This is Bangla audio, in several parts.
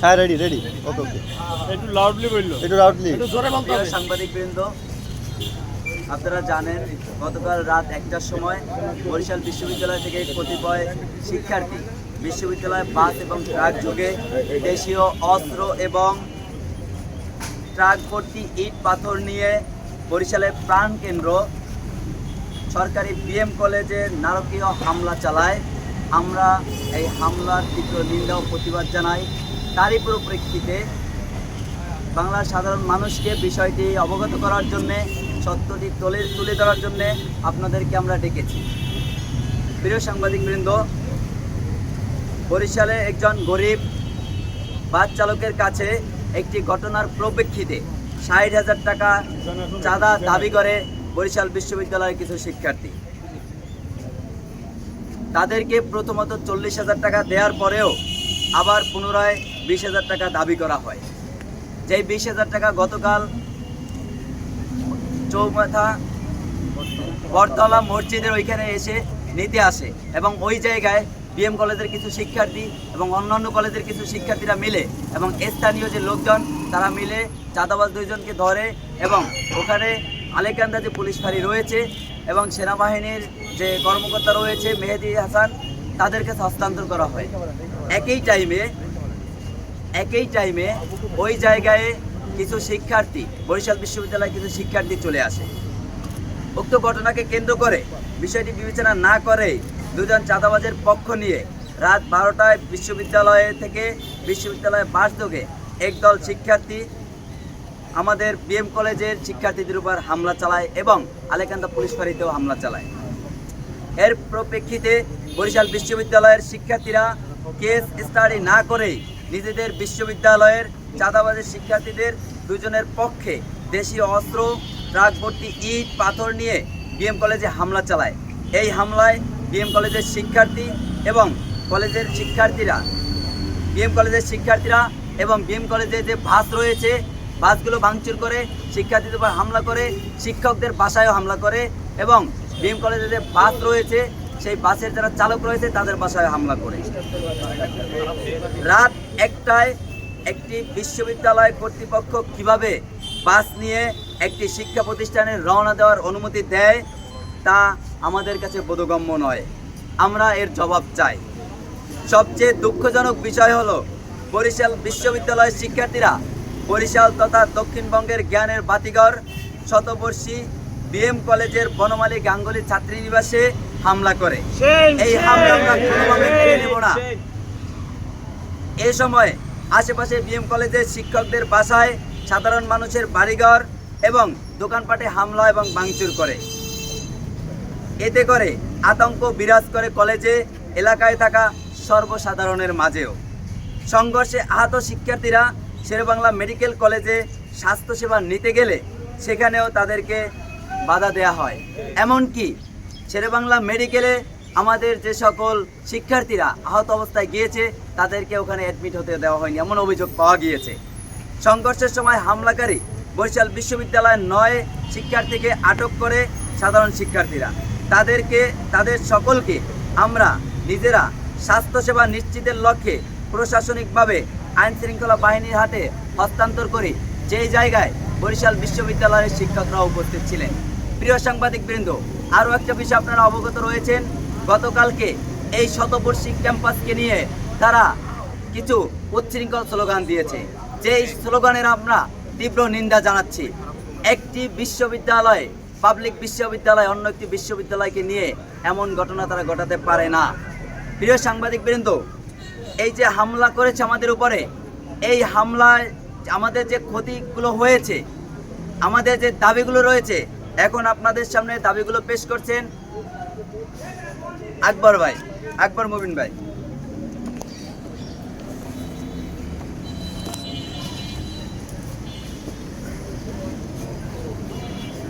হ্যাঁ রেডি রেডি ওকে ওকে একটু লাউডলি বলল। একটু রাউটলি প্রিয় সাংবাদিকবৃন্দ আপনারা জানেন গতকাল রাত একটার সময় বরিশাল বিশ্ববিদ্যালয় থেকে কতিপয় শিক্ষার্থী বিশ্ববিদ্যালয় বাস এবং ট্রাক যোগে দেশীয় অস্ত্র এবং ট্রাক ভর্তি ইট পাথর নিয়ে বরিশালের প্রাণকেন্দ্র সরকারি বিএম কলেজে নারকীয় হামলা চালায়। আমরা এই হামলার তীব্র নিন্দা ও প্রতিবাদ জানাই। তারই পরিপ্রেক্ষিতে বাংলার সাধারণ মানুষকে বিষয়টি অবগত করার জন্যে, সত্যটি তুলে তুলে ধরার জন্যে আপনাদেরকে আমরা ডেকেছি। প্রিয় সাংবাদিকবৃন্দ বরিশালে একজন গরিব বাস চালকের কাছে একটি ঘটনার প্রপ্রেক্ষিতে ষাট হাজার টাকা চাঁদা দাবি করে বরিশাল বিশ্ববিদ্যালয়ের কিছু শিক্ষার্থী। তাদেরকে প্রথমত চল্লিশ হাজার টাকা দেওয়ার পরেও আবার পুনরায় বিশ হাজার টাকা দাবি করা হয়। যেই বিশ হাজার টাকা গতকাল চৌমাথা বরতলা মসজিদের ওইখানে এসে নিতে আসে এবং ওই জায়গায় বিএম কলেজের কিছু শিক্ষার্থী এবং অন্যান্য কলেজের কিছু শিক্ষার্থীরা মিলে এবং স্থানীয় যে লোকজন, তারা মিলে চাঁদাবাজ দুইজনকে ধরে এবং ওখানে আলেকান্দা যে পুলিশ ফাঁড়ি রয়েছে এবং সেনাবাহিনীর যে কর্মকর্তা রয়েছে, মেহেদি হাসান তাদেরকে হস্তান্তর করা হয়। একই টাইমে একই টাইমে ওই জায়গায় কিছু শিক্ষার্থী, বরিশাল বিশ্ববিদ্যালয়ে কিছু শিক্ষার্থী চলে আসে। উক্ত ঘটনাকে কেন্দ্র করে বিষয়টি বিবেচনা না করে দুজন চাঁদাবাজের পক্ষ নিয়ে রাত বারোটায় বিশ্ববিদ্যালয়ে থেকে বিশ্ববিদ্যালয়ে বাস যোগে একদল শিক্ষার্থী আমাদের বিএম কলেজের শিক্ষার্থীদের উপর হামলা চালায় এবং আলেকান্দা পুলিশ ফাঁড়িতেও হামলা চালায়। এর প্রপ্রেক্ষিতে বরিশাল বিশ্ববিদ্যালয়ের শিক্ষার্থীরা কেস স্টাডি না করেই নিজেদের বিশ্ববিদ্যালয়ের চাঁদাবাজের শিক্ষার্থীদের দুজনের পক্ষে দেশীয় অস্ত্র ট্রাক ভর্তি ইট, পাথর নিয়ে বিএম কলেজে হামলা চালায়। এই হামলায় বিএম কলেজের শিক্ষার্থী এবং কলেজের শিক্ষার্থীরা। বিএম কলেজের শিক্ষার্থীরা এবং বিএম কলেজে যে বাস রয়েছে, বাসগুলো ভাঙচুর করে, শিক্ষার্থীদের উপর হামলা করে, শিক্ষকদের বাসায়ও হামলা করে এবং বিএম কলেজে যে বাস রয়েছে, সেই বাসের যারা চালক রয়েছে, তাদের বাসায় হামলা করে। রাত একটায় একটি বিশ্ববিদ্যালয় কর্তৃপক্ষ কীভাবে বাস নিয়ে একটি শিক্ষা প্রতিষ্ঠানে রওনা দেওয়ার অনুমতি দেয়, তা আমাদের কাছে বোধগম্য নয়। আমরা এর জবাব চাই। সবচেয়ে দুঃখজনক বিষয় হলো বরিশাল বিশ্ববিদ্যালয়ের শিক্ষার্থীরা বরিশাল তথা দক্ষিণবঙ্গের জ্ঞানের বাতিঘর শতবর্ষী বিএম কলেজের বনমালী গাঙ্গুলি ছাত্রীনিবাসে হামলা করে। এই হামলা আমরা কোনোভাবে নেব না। এই সময় আশেপাশে বিএম কলেজের শিক্ষকদের বাসায় সাধারণ মানুষের বাড়িঘর এবং দোকানপাটে হামলা এবং ভাঙচুর করে। এতে করে আতঙ্ক বিরাজ করে কলেজে এলাকায় থাকা সর্বসাধারণের মাঝেও। সংঘর্ষে আহত শিক্ষার্থীরা শেরেবাংলা মেডিকেল কলেজে স্বাস্থ্যসেবা নিতে গেলে সেখানেও তাদেরকে বাধা দেয়া হয়। এমনকি শেরেবাংলা মেডিকেলে আমাদের যে সকল শিক্ষার্থীরা আহত অবস্থায় গিয়েছে, তাদেরকে ওখানে অ্যাডমিট হতে দেওয়া হয়নি, এমন অভিযোগ পাওয়া গিয়েছে। সংঘর্ষের সময় হামলাকারী বরিশাল বিশ্ববিদ্যালয়ের নয় শিক্ষার্থীকে আটক করে সাধারণ শিক্ষার্থীরা। তাদেরকে, তাদের সকলকে আমরা নিজেরা স্বাস্থ্যসেবা নিশ্চিতের লক্ষ্যে প্রশাসনিকভাবে আইন শৃঙ্খলা বাহিনীর হাতে হস্তান্তর করি। যেই জায়গায় বরিশাল বিশ্ববিদ্যালয়ের শিক্ষকরা উপস্থিত ছিলেন। প্রিয় সাংবাদিকবৃন্দ, আরও একটা বিষয় আপনারা অবগত রয়েছেন। গতকালকে এই শতবর্ষী ক্যাম্পাসকে নিয়ে তারা কিছু উচ্ছৃঙ্খল স্লোগান দিয়েছে। যেই স্লোগানের আমরা তীব্র নিন্দা জানাচ্ছি। একটি বিশ্ববিদ্যালয় পাবলিক বিশ্ববিদ্যালয়, অন্য একটি বিশ্ববিদ্যালয়কে নিয়ে এমন ঘটনা তারা ঘটাতে পারে না। প্রিয় সাংবাদিক সাংবাদিকবৃন্দ এই যে হামলা করেছে আমাদের উপরে, এই হামলায় আমাদের যে ক্ষতিগুলো হয়েছে, আমাদের যে দাবিগুলো রয়েছে, এখন আপনাদের সামনে দাবিগুলো পেশ করছেন আকবর ভাই, আকবর মুবিন ভাই।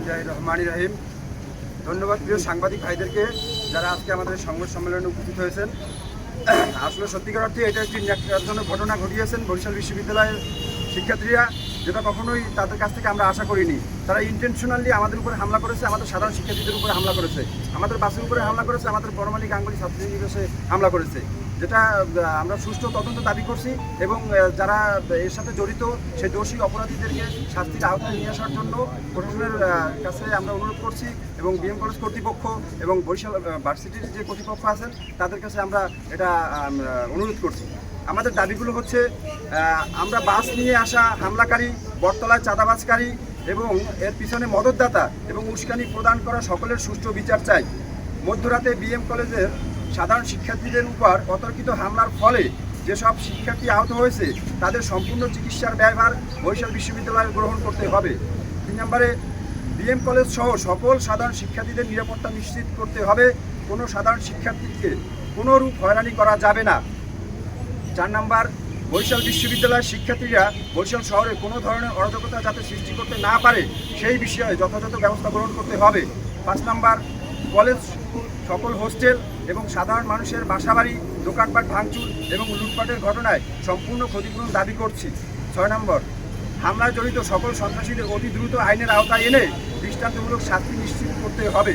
বিসমিল্লাহির রহমানির রহিম। ধন্যবাদ প্রিয় সাংবাদিক ভাইদেরকে যারা আজকে আমাদের সংবাদ সম্মেলনে উপস্থিত হয়েছেন। আসলে সত্যিকার অর্থে এটা একটি ন্যাক্কারজনক ঘটনা ঘটিয়েছেন বরিশাল বিশ্ববিদ্যালয়ের শিক্ষার্থীরা, যেটা কখনোই তাদের কাছ থেকে আমরা আশা করিনি। তারা ইন্টেনশনালি আমাদের উপরে হামলা করেছে, আমাদের সাধারণ শিক্ষার্থীদের উপরে হামলা করেছে। আমাদের বাসের উপরে হামলা করেছে, আমাদের পরমাণি গাঙ্গুলি ছাত্র নিবেশে হামলা করেছে। যেটা আমরা সুষ্ঠু তদন্ত দাবি করছি এবং যারা এর সাথে জড়িত সেই দোষী অপরাধীদেরকে শাস্তির আওতায় নিয়ে আসার জন্য প্রশাসনের কাছে আমরা অনুরোধ করছি এবং বিএম কলেজ কর্তৃপক্ষ এবং বরিশাল ভার্সিটির যে কর্তৃপক্ষ আছেন, তাদের কাছে আমরা এটা অনুরোধ করছি। আমাদের দাবিগুলো হচ্ছে আমরা বাস নিয়ে আসা হামলাকারী, বটতলায় চাঁদাবাজকারী এবং এর পিছনে মদতদাতা এবং উস্কানি প্রদান করা সকলের সুষ্ঠু বিচার চাই। মধ্যরাতে বিএম কলেজের সাধারণ শিক্ষার্থীদের উপর অতর্কিত হামলার ফলে যেসব শিক্ষার্থী আহত হয়েছে, তাদের সম্পূর্ণ চিকিৎসার ব্যয়ভার বরিশাল বিশ্ববিদ্যালয়ে গ্রহণ করতে হবে। তিন নম্বরে বিএম কলেজ সহ সকল সাধারণ শিক্ষার্থীদের নিরাপত্তা নিশ্চিত করতে হবে। কোনো সাধারণ শিক্ষার্থীকে কোনো রূপ হয়রানি করা যাবে না। চার নাম্বার, বরিশাল বিশ্ববিদ্যালয়ের শিক্ষার্থীরা বরিশাল শহরে কোনো ধরনের অরাজকতা যাতে সৃষ্টি করতে না পারে, সেই বিষয়ে যথাযথ ব্যবস্থা গ্রহণ করতে হবে। পাঁচ নাম্বার, কলেজ, সকল হোস্টেল এবং সাধারণ মানুষের বাসাবাড়ি, দোকানপাট ভাঙচুর এবং লুটপাটের ঘটনায় সম্পূর্ণ ক্ষতিপূরণ দাবি করছি। ছয় নম্বর, হামলায় জড়িত সকল সন্ত্রাসীদের অতি দ্রুত আইনের আওতায় এনে দৃষ্টান্তমূলক শাস্তি নিশ্চিত করতে হবে।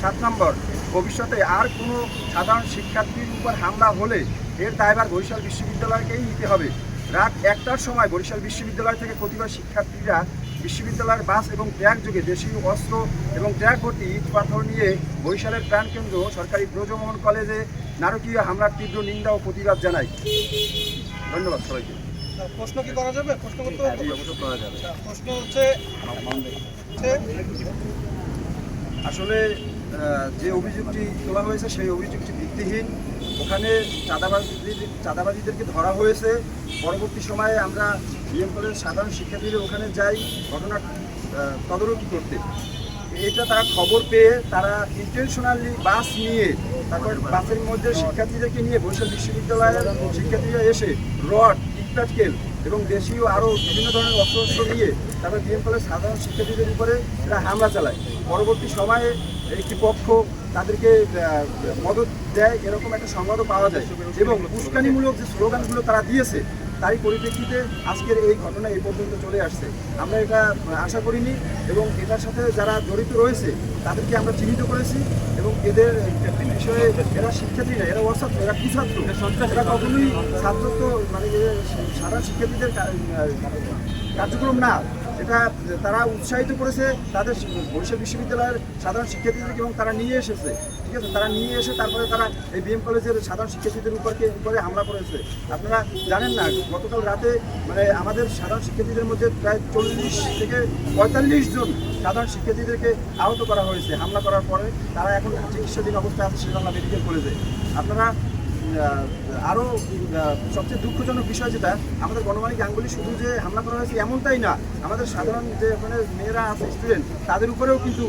সাত নম্বর, ভবিষ্যতে আর কোনো সাধারণ শিক্ষার্থীর উপর হামলা হলে এর দায়ভার বরিশাল বিশ্ববিদ্যালয়কেই নিতে হবে। রাত একটার সময় বরিশাল বিশ্ববিদ্যালয় থেকে প্রতিবার শিক্ষার্থীরা বিশ্ববিদ্যালয়ের বাস এবং ট্র্যাক যোগে দেশীয় অস্ত্র এবং ট্র্যাক ভর্তি ইট পাথর নিয়ে বরিশালের প্রাণকেন্দ্র সরকারি ব্রজমোহন কলেজে নারকীয় হামলার তীব্র নিন্দা ও প্রতিবাদ জানাই। ধন্যবাদ সবাইকে। প্রশ্ন কি করা যাবে? প্রশ্ন করতে হবে। আচ্ছা, প্রশ্ন হচ্ছে হচ্ছে আসলে যে অভিযোগটি তোলা হয়েছে সেই অভিযোগটি ভিত্তিহীন। ওখানে চাঁদাবাজিদের চাঁদাবাজিদেরকে ধরা হয়েছে। পরবর্তী সময়ে আমরা বিএম কলেজের সাধারণ শিক্ষার্থীরা ওখানে যাই, ঘটনা তদারকি করতে। এটা তারা খবর পেয়ে তারা ইন্টেনশনালি বাস নিয়ে তারপর বাসের মধ্যে শিক্ষার্থীদেরকে নিয়ে বরিশাল বিশ্ববিদ্যালয়ের শিক্ষার্থীরা এসে রড, ইটপাটকেল এবং দেশীয় আরও বিভিন্ন ধরনের অস্ত্র নিয়ে তারপর বিএম কলেজ সাধারণ শিক্ষার্থীদের উপরে এরা হামলা চালায়। পরবর্তী সময়ে একটি পক্ষ তাদেরকে মদত দেয় এরকম একটা সংবাদও পাওয়া যায়। এবং উস্কানিমূলক যে স্লোগানগুলো তারা দিয়েছে তারই পরিপ্রেক্ষিতে আজকের এই ঘটনা এই পর্যন্ত চলে আসছে। আমরা এটা আশা করিনি এবং এটার সাথে যারা জড়িত রয়েছে তাদেরকে আমরা চিহ্নিত করেছি এবং এদের বিষয়ে এরা শিক্ষার্থী না এরা অছাত্র এরা কুছাত্র। এরা কখনোই ছাত্রত্ব মানে সাধারণ শিক্ষার্থীদের কার্যক্রম না। এটা তারা উৎসাহিত করেছে তাদের বরিশাল বিশ্ববিদ্যালয়ের সাধারণ শিক্ষার্থীদেরকে এবং তারা নিয়ে এসেছে, ঠিক আছে? তারা নিয়ে এসে তারপরে তারা এই বিএম কলেজের সাধারণ শিক্ষার্থীদের উপরকে, উপরে হামলা করেছে। আপনারা জানেন না, গতকাল রাতে মানে আমাদের সাধারণ শিক্ষার্থীদের মধ্যে প্রায় চল্লিশ থেকে পঁয়তাল্লিশ জন সাধারণ শিক্ষার্থীদেরকে আহত করা হয়েছে, হামলা করার পরে তারা এখন চিকিৎসাধীন অবস্থায় আছে শ্রীবাংলা মেডিকেল কলেজে আপনারা আরও সবচেয়ে দুঃখজনক বিষয় যেটা, আমাদের গণমানিক গাঙ্গুলি শুধু যে হামলা করা হয়েছে এমনটাই না, আমাদের সাধারণ যে ওখানে মেয়েরা আছে স্টুডেন্ট তাদের উপরেও কিন্তু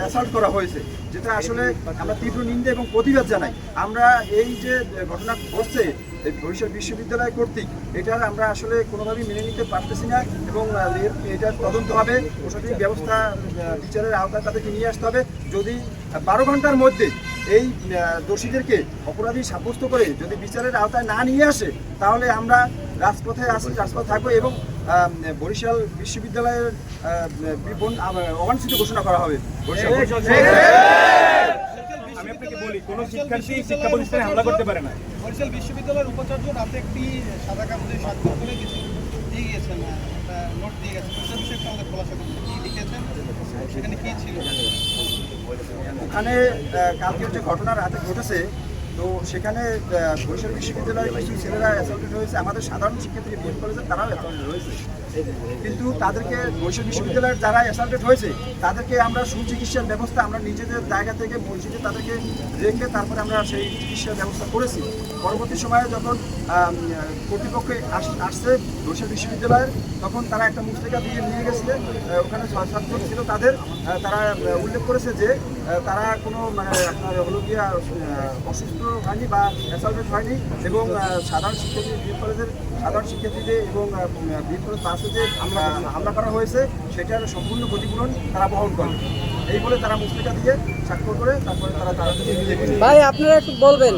অ্যাসাল্ট করা হয়েছে। যেটা আসলে আমরা তীব্র নিন্দা এবং প্রতিবাদ জানাই। আমরা এই যে ঘটনা ঘটছে বরিশাল বিশ্ববিদ্যালয় কর্তৃক, এটার আমরা আসলে কোনোভাবেই মেনে নিতে পারতেছি না এবং এটার তদন্ত হবে। প্রশাসনিক ব্যবস্থা বিচারের আওতায় তাদেরকে নিয়ে আসতে হবে। যদি বারো ঘণ্টার মধ্যে এই দোষীদেরকে অপরাধী সাব্যস্ত করে যদি বিচারের আওতায় না নিয়ে আসে, তাহলে আমরা রাজপথে আসি রাজপথে থাকব এবং বরিশাল বিশ্ববিদ্যালয়ের বিপন- অবাঞ্ছিত ঘোষণা করা হবে। আমি আপনাকে বলি, কোনো শিক্ষার্থী শিক্ষা প্রতিষ্ঠানে হামলা করতে পারে না। বরিশাল বিশ্ববিদ্যালয়ের উপাচার্য রাতে একটি সাদা কাগজে স্বাক্ষর করে কিছু দিয়ে গিয়েছেন একটা নোট দিয়ে গেছেন। সেটা বিষয়ে একটু আমাদের খোলাসা করুন। কি লিখেছেন? সেখানে কি ছিল? ওখানে আহ, কালকের যে ঘটনা রাতে ঘটেছে। তো সেখানে বরিশাল বিশ্ববিদ্যালয়ের কিছু ছেলেরা অ্যাসল্টেড হয়েছে। আমাদের সাধারণ শিক্ষার্থী বিএড কলেজে তারাও অ্যাসল্টেড হয়েছে। কিন্তু তাদেরকে বরিশাল বিশ্ববিদ্যালয়ের যারা অ্যাসল্টেড হয়েছে, তাদেরকে আমরা সুচিকিৎসার ব্যবস্থা আমরা নিজেদের জায়গা থেকে মসজিদে তাদেরকে রেখে তারপরে আমরা সেই চিকিৎসার ব্যবস্থা করেছি। পরবর্তী সময়ে যখন কর্তৃপক্ষ আস- আসছে বরিশাল বিশ্ববিদ্যালয়ের তখন তারা একটা মুস্তিকা দিয়ে নিয়ে গেছে ওখানে সাতজন ছিল তাদের। তারা উল্লেখ করেছে যে তারা কোনো মানে আপনার হলো গিয়া অসুস্থ হয়নি বা অ্যাসাল্টেড হয়নি এবং সাধারণ শিক্ষার্থী বিএড কলেজের সাধারণ শিক্ষার্থীদের এবং বিএড কলেজ পাশে যে হামলা হামলা করা হয়েছে সেটার সম্পূর্ণ ক্ষতিপূরণ তারা বহন করে। এই বলে তারা মুস্তিকা দিয়ে স্বাক্ষর করে তারপরে তারা তারা ভাই আপনারা একটু বলবেন।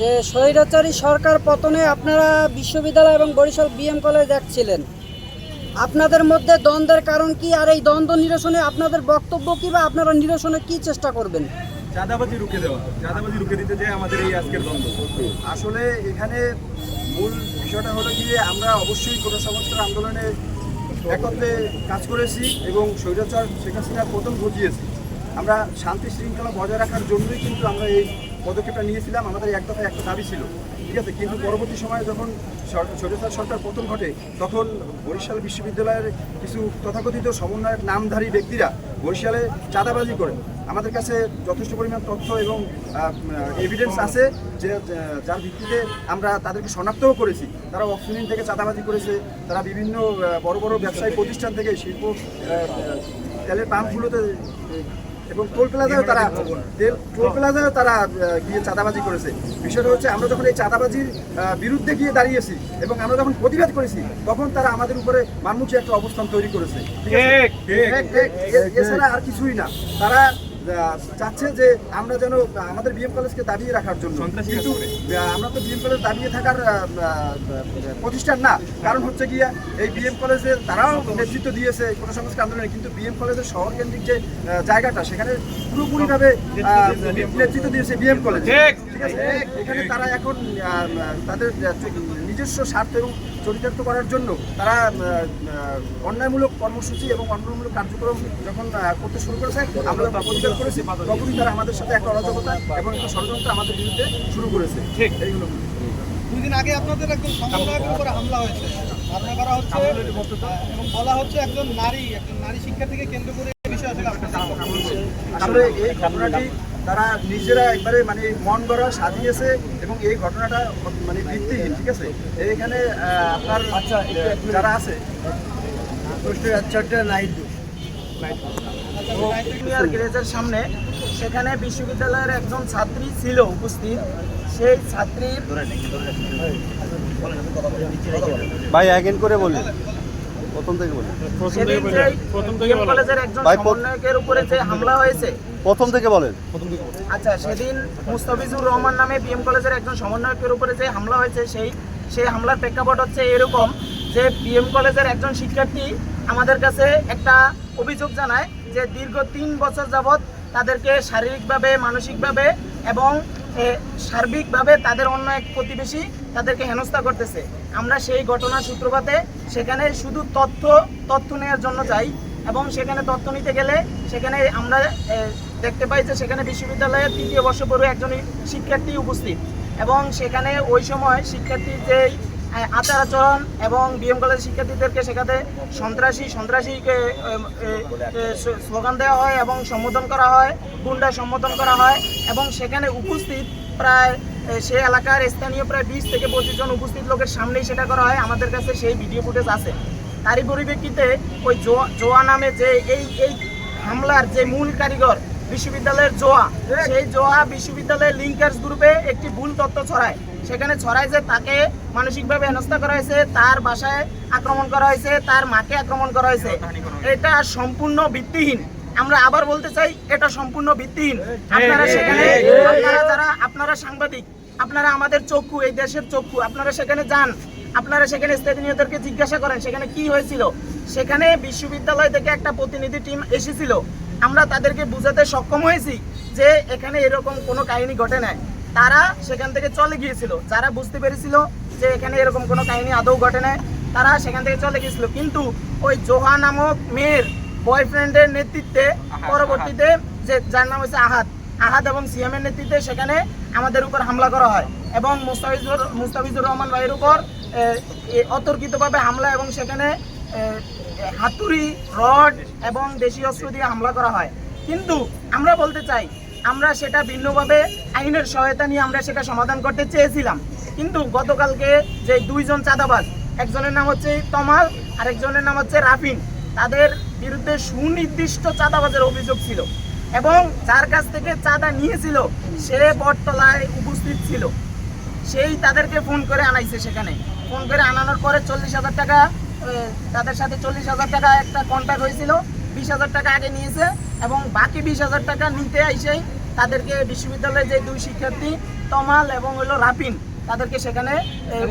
যে স্বৈরাচারী সরকার পতনে আপনারা বিশ্ববিদ্যালয় এবং বরিশাল বিএম কলেজ দেখছিলেন আপনাদের মধ্যে দ্বন্দ্বের কারণ কি? আর এই দ্বন্দ্ব নিরসনে আপনাদের বক্তব্য কি বা আপনারা নিরসনে কি চেষ্টা করবেন? চাঁদাবাজি রুখে দেওয়া। চাঁদাবাজি রুখে দিতে যে আমাদের এই আজকের দ্বন্দ্ব। আসলে এখানে মূল বিষয়টা হলো গিয়ে আমরা অবশ্যই কোটা সংস্কার আন্দোলনে একত্রে কাজ করেছি এবং স্বৈরাচার শেখ হাসিনার পতন ঘটিয়েছি। আমরা শান্তি শৃঙ্খলা বজায় রাখার জন্যই কিন্তু আমরা এই পদক্ষেপটা নিয়েছিলাম, আমাদের এক দফায় একটা দাবি ছিল। ঠিক আছে? কিন্তু পরবর্তী সময়ে যখন সর- স্বৈরাচার সরকার পতন ঘটে, তখন বরিশাল বিশ্ববিদ্যালয়ের কিছু তথাকথিত সমন্বয়ক, নামধারী ব্যক্তিরা বরিশালে চাঁদাবাজি করেন। আমাদের কাছে যথেষ্ট পরিমাণ তথ্য এবং এভিডেন্স আছে যে যার ভিত্তিতে আমরা তাদেরকে শনাক্তও করেছি। তারা অক্সিজেন থেকে চাঁদাবাজি করেছে, তারা বিভিন্ন বড় বড় ব্যবসায়ী প্রতিষ্ঠান থেকে শিল্প তেলের পাম্পগুলোতে এবং টোল প্লাজায় তারা টোল প্লাজায় তারা গিয়ে চাঁদাবাজি করেছে। বিষয়টা হচ্ছে আমরা যখন এই চাঁদাবাজির বিরুদ্ধে গিয়ে দাঁড়িয়েছি এবং আমরা যখন প্রতিবাদ করেছি তখন তারা আমাদের উপরে মানমুখী একটা অবস্থান তৈরি করেছে। এছাড়া আর কিছুই না। তারা চাচ্ছে যে আমরা যেন আমাদের বিএম কলেজকে দাবিয়ে রাখার জন্য। কিন্তু আমরা তো বিএম কলেজ দাবিয়ে থাকার প্রতিষ্ঠান না। কারণ হচ্ছে গিয়া এই বিএম কলেজে তারাও নেতৃত্ব দিয়েছে কোনো সংস্কার আন্দোলনে। কিন্তু বিএম কলেজের শহর কেন্দ্রিক যে জায়গাটা সেখানে পুরোপুরিভাবে নেতৃত্ব দিয়েছে বিএম কলেজ ঠিক। আছে? এখানে তারা এখন তাদের নিজস্ব স্বার্থ এবং চরিতার্থ করার জন্য তারা অন্যায়মূলক কর্মসূচি এবং অন্যায়মূলক কার্যক্রম যখন করতে শুরু করেছে আমরা প্রতিবাদ করেছি। তখনই তারা আমাদের সাথে একটা অরাজকতা এবং একটা ষড়যন্ত্র আমাদের বিরুদ্ধে শুরু করেছে। ঠিক। এইগুলো দুই দিন আগে আপনাদের একজন সমন্বয়কের উপরে হামলা হয়েছে। ধারণা করা হচ্ছে এবং বলা হচ্ছে একজন নারী একজন নারী শিক্ষার্থীকে কেন্দ্র করে বিষয় আসলে এই ঘটনাটি তারা নিজেরা একবারে মানে মন গড়া সাজিয়েছে এবং এই ঘটনাটা মানে ভিত্তিহীন ঠিক আছে? এইখানে আপনার আচ্ছা যারা আছে? জুনিয়র গ্রেজের সামনে সেখানে বিশ্ববিদ্যালয়ের একজন ছাত্রী ছিল উপস্থিত। সেই ছাত্রীর ভাই অ্যাগেন করে বলুন। প্রথম থেকে BM কলেজের একজন সমন্বয়কের উপরে যে হামলা হয়েছে। প্রথম থেকে বলেন আচ্ছা সেদিন মুস্তাফিজুর রহমান নামে বিএম কলেজের একজন সমন্বয়কের উপরে যে হামলা হয়েছে সেই সেই হামলার প্রেক্ষাপট হচ্ছে এরকম যে বিএম কলেজের একজন শিক্ষার্থী আমাদের কাছে একটা অভিযোগ জানায় যে দীর্ঘ তিন বছর যাবৎ তাদেরকে শারীরিকভাবে মানসিকভাবে এবং সার্বিকভাবে তাদের অন্য এক প্রতিবেশী তাদেরকে হেনস্থা করতেছে। আমরা সেই ঘটনার সূত্রপাতে সেখানে শুধু তথ্য তথ্য নেওয়ার জন্য যাই এবং সেখানে তথ্য নিতে গেলে সেখানে আমরা দেখতে পাই যে সেখানে বিশ্ববিদ্যালয়ের তৃতীয় বর্ষ পড়ুয়া একজন শিক্ষার্থী উপস্থিত এবং সেখানে ওই সময় শিক্ষার্থীর যে আচার আচরণ এবং বিএম কলেজের শিক্ষার্থীদেরকে সেখানে সন্ত্রাসী, সন্ত্রাসীকে স্লোগান দেওয়া হয় এবং সম্বোধন করা হয়, গুন্ডা সম্বোধন করা হয় এবং সেখানে উপস্থিত প্রায় এ, সে এলাকার স্থানীয় প্রায় বিশ থেকে পঁচিশ জন উপস্থিত লোকের সামনেই সেটা করা হয়। আমাদের কাছে সেই ভিডিও ফুটেজ আছে। তারই পরিপ্রেক্ষিতে ওই জোয়া নামে যে এই এই হামলার যে মূল কারিগর বিশ্ববিদ্যালয়ের জোয়া সেই জোয়া বিশ্ববিদ্যালয়ের লিঙ্কার্স গ্রুপে একটি ভুল তথ্য ছড়ায়। সেখানে ছড়ায় যে তাকে মানসিকভাবে হেনস্থা করা হয়েছে তার বাসায় আক্রমণ করা হয়েছে তার মাকে আক্রমণ করা হয়েছে। এটা সম্পূর্ণ ভিত্তিহীন। আমরা আবার বলতে চাই এটা সম্পূর্ণ ভিত্তিহীন। আপনারা সেখানে আপনারা যারা আপনারা সাংবাদিক আপনারা আমাদের চক্ষু এই দেশের চক্ষু আপনারা সেখানে যান আপনারা সেখানে স্থানীয়দেরকে জিজ্ঞাসা করেন সেখানে কি হয়েছিল? সেখানে বিশ্ববিদ্যালয় থেকে একটা প্রতিনিধি টিম এসেছিল। আমরা তাদেরকে বুঝাতে সক্ষম হয়েছি যে এখানে এরকম কোনো কাহিনী ঘটে নাই। তারা সেখান থেকে চলে গিয়েছিল। যারা বুঝতে পেরেছিল যে এখানে এরকম কোনো কাহিনী আদৌ ঘটে নাই তারা সেখান থেকে চলে গিয়েছিল। কিন্তু ওই জোহা নামক মেয়ের বয়ফ্রেন্ডের নেতৃত্বে পরবর্তীতে যে যার নাম হচ্ছে আহাদ আহাত এবং সিএমের নেতৃত্বে সেখানে আমাদের উপর হামলা করা হয় এবং মুস্তাফিজুর মুস্তাফিজুর রহমান ভাইয়ের উপর অতর্কিতভাবে হামলা এবং সেখানে হাতুড়ি রড এবং দেশি অস্ত্র দিয়ে হামলা করা হয়। কিন্তু আমরা বলতে চাই আমরা সেটা ভিন্নভাবে আইনের সহায়তা নিয়ে আমরা সেটা সমাধান করতে চেয়েছিলাম। কিন্তু গতকালকে যে দুইজন চাঁদাবাজ একজনের নাম হচ্ছে তমাল আরেকজনের নাম হচ্ছে রাফিন তাদের বিরুদ্ধে সুনির্দিষ্ট চাঁদাবাজের অভিযোগ ছিল এবং যার কাছ থেকে চাঁদা নিয়েছিল সে বটতলায় উপস্থিত ছিল। সেই তাদেরকে ফোন করে আনাইছে সেখানে। ফোন করে আনানোর পরে চল্লিশ হাজার টাকা তাদের সাথে চল্লিশ হাজার টাকা একটা কন্ট্যাক্ট হয়েছিল বিশ হাজার টাকা আগে নিয়েছে এবং বাকি বিশ হাজার টাকা নিতে এসেই তাদেরকে বিশ্ববিদ্যালয়ে যে দুই শিক্ষার্থী তমাল এবং হলো রাপিন তাদেরকে সেখানে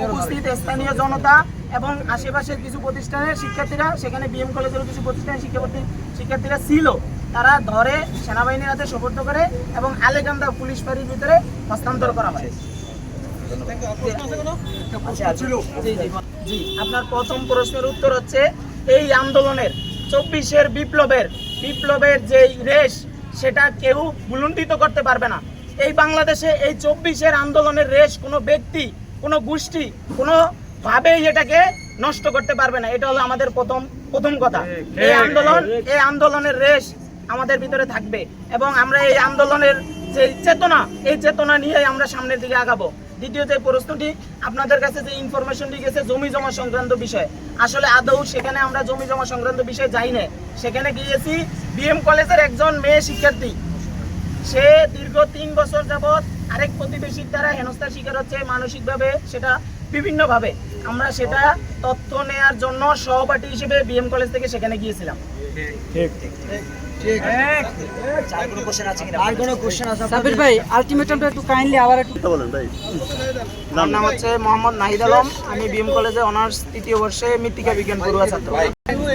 উপস্থিত স্থানীয় জনতা এবং আশেপাশের কিছু প্রতিষ্ঠানের শিক্ষার্থীরা সেখানে বিএম কলেজের কিছু প্রতিষ্ঠানের শিক্ষার্থী শিক্ষার্থীরা ছিল তারা ধরে সেনাবাহিনীর হাতে সোপর্দ করে এবং আলেগান্দা পুলিশ ফাঁড়ির ভিতরে হস্তান্তর করা হয়। আচ্ছা, জি, আপনার প্রথম প্রশ্নের উত্তর হচ্ছে এই আন্দোলনের চব্বিশের বিপ্লবের বিপ্লবের যে রেশ সেটা কেউ বুলুণ্ঠিত করতে পারবে না। এই বাংলাদেশে এই চব্বিশের আন্দোলনের রেশ কোনো ব্যক্তি কোনো গোষ্ঠী কোনো ভাবেই এটাকে নষ্ট করতে পারবে না। এটা হলো আমাদের প্রথম প্রথম কথা। এই আন্দোলন, এই আন্দোলনের রেশ আমাদের ভিতরে থাকবে। এবং আমরা এই আন্দোলনের যে চেতনা, এই চেতনা নিয়ে আমরা সামনের দিকে আগাবো। দ্বিতীয় যে প্রশ্নটি, আপনাদের কাছে যে ইনফরমেশনটি গেছে জমি জমা সংক্রান্ত বিষয়। আসলে আদৌ সেখানে আমরা জমি জমা সংক্রান্ত বিষয় যাই না। সেখানে গিয়েছি বিএম কলেজের একজন মেয়ে শিক্ষার্থী। সে দীর্ঘ তিন বছর যাবৎ আরেক প্রতিবেশীর দ্বারা হেনস্থার শিকার হচ্ছে। মানসিকভাবে সেটা বিভিন্নভাবে। আমরা সেটা তথ্য নেয়ার জন্য সহপাঠী হিসেবে বিএম কলেজ থেকে সেখানে গিয়েছিলাম। সাবির ভাই আলটিমেটামটা একটু কাইন্ডলি আবার একটু বলেন ভাই। আমার নাম হচ্ছে মোহাম্মদ নাহিদ আলম। আমি বিএম কলেজে অনার্স তৃতীয় বর্ষে মৃত্তিকা বিজ্ঞান পড়ুয়া ছাত্র।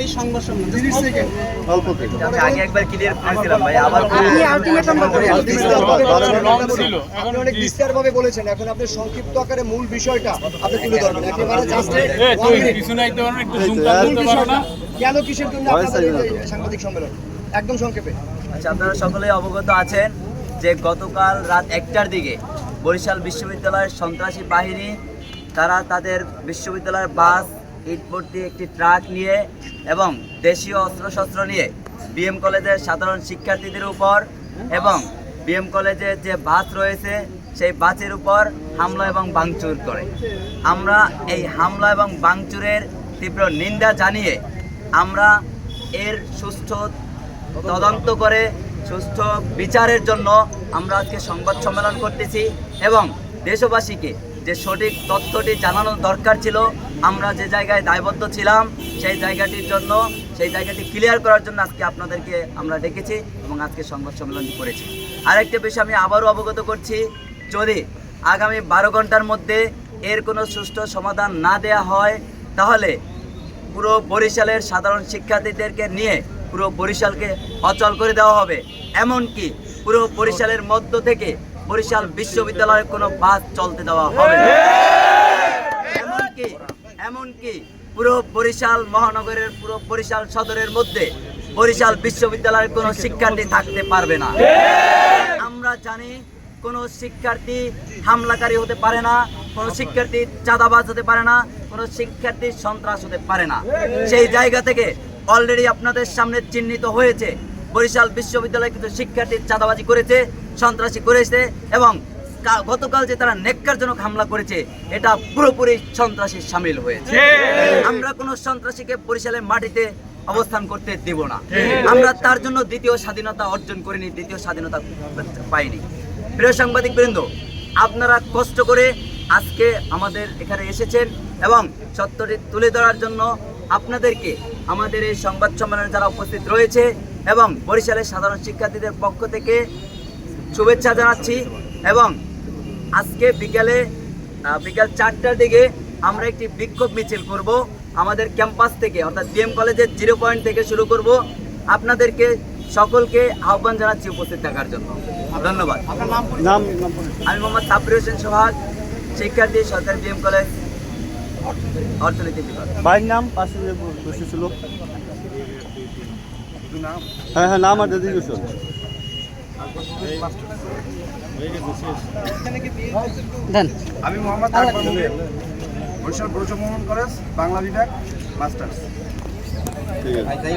এই সংঘর্ষ তিরিশ সেকেন্ড অল্প থেকে। আমি আগে একবার ক্লিয়ার করেছিলাম ভাই আবার আপনি আলটিমেটামটা করে আপনি অনেক বিস্তারভাবে বলেছেন। এখন আপনি সংক্ষিপ্ত আকারে মূল বিষয়টা আপনি তুলে ধরবেন একেবারে জাস্ট কেন কিসের জন্য সাংবাদিক সম্মেলন? একদম সংক্ষেপে। আচ্ছা আপনারা সকলেই অবগত আছেন যে গতকাল রাত একটার দিকে বরিশাল বিশ্ববিদ্যালয়ের সন্ত্রাসী বাহিনী, তারা তাদের বিশ্ববিদ্যালয়ের বাস, ইট ভর্তি একটি ট্রাক নিয়ে এবং দেশীয় অস্ত্রশস্ত্র নিয়ে বিএম কলেজের সাধারণ শিক্ষার্থীদের উপর এবং বিএম কলেজের যে বাস রয়েছে, সেই বাসের উপর হামলা এবং ভাঙচুর করে। আমরা এই হামলা এবং ভাঙচুরের তীব্র নিন্দা জানিয়ে আমরা এর সুষ্ঠু তদন্ত করে সুস্থ বিচারের জন্য আমরা আজকে সংবাদ সম্মেলন করতেছি এবং দেশবাসীকে যে সঠিক তথ্যটি জানানোর দরকার ছিল, আমরা যে জায়গায় দায়বদ্ধ ছিলাম, সেই জায়গাটির জন্য, সেই জায়গাটি ক্লিয়ার করার জন্য আজকে আপনাদেরকে আমরা ডেকেছি এবং আজকে সংবাদ সম্মেলনটি করেছি। আরেকটা বিষয় আমি আবারও অবগত করছি, যদি আগামী বারো ঘণ্টার মধ্যে এর কোনো সুষ্ঠু সমাধান না দেয়া হয়, তাহলে পুরো বরিশালের সাধারণ শিক্ষার্থীদেরকে নিয়ে পুরো বরিশালকে অচল করে দেওয়া হবে। এমনকি পুরো বরিশালের মধ্য থেকে বরিশাল বিশ্ববিদ্যালয়ের কোনো বাস চলতে দেওয়া হবে না। এমনকি এমনকি পুরো বরিশাল মহানগরের পুরো বরিশাল সদরের মধ্যে বরিশাল বিশ্ববিদ্যালয়ের কোনো শিক্ষার্থী থাকতে পারবে না। আমরা জানি কোনো শিক্ষার্থী হামলাকারী হতে পারে না, কোনো শিক্ষার্থী চাঁদাবাজ হতে পারে না, কোনো শিক্ষার্থী সন্ত্রাস হতে পারে না। সেই জায়গা থেকে অলরেডি আপনাদের সামনে চিহ্নিত হয়েছে। বরিশাল বিশ্ববিদ্যালয়ে কিন্তু শিক্ষার্থী চাঁদাবাজি করেছে সন্ত্রাসী করেছে এবং গতকাল যে তারা নেককারজনক হামলা করেছে এটা পুরোপুরি সন্ত্রাসী সামিল হয়েছে। আমরা কোনো সন্ত্রাসীকে বরিশালের মাটিতে অবস্থান করতে দেব না। আমরা তার জন্য দ্বিতীয় স্বাধীনতা অর্জন করিনি দ্বিতীয় স্বাধীনতা পাইনি। প্রিয় সাংবাদিক বৃন্দ আপনারা কষ্ট করে আজকে আমাদের এখানে এসেছেন এবং সত্যটি তুলে ধরার জন্য আপনাদেরকে আমাদের এই সংবাদ সম্মেলনে যারা উপস্থিত রয়েছে এবং বরিশালের সাধারণ শিক্ষার্থীদের পক্ষ থেকে শুভেচ্ছা জানাচ্ছি এবং আজকে বিকালে বিকাল চারটার দিকে আমরা একটি বিক্ষোভ মিছিল করব। আমাদের ক্যাম্পাস থেকে অর্থাৎ ডিএম কলেজের জিরো পয়েন্ট থেকে শুরু করব। আপনাদেরকে সকলকে আহ্বান জানাচ্ছি উপস্থিত থাকার জন্য। ধন্যবাদ। আমি মোহাম্মদ সাব্বির হোসেন সোহাগ শিক্ষার্থী সরকারি ডিএম কলেজ। অর্থনীতি বিভাগ। ভাইয়ের নাম পাশে যে বসেছিল। হ্যাঁ হ্যাঁ নাম আর দিদি কুশল এখানে কি বিয়ে দেন আমি মোহাম্মদ বরিশাল ব্রজমোহন কলেজ বাংলা বিভাগ মাস্টার্স। ঠিক আছে।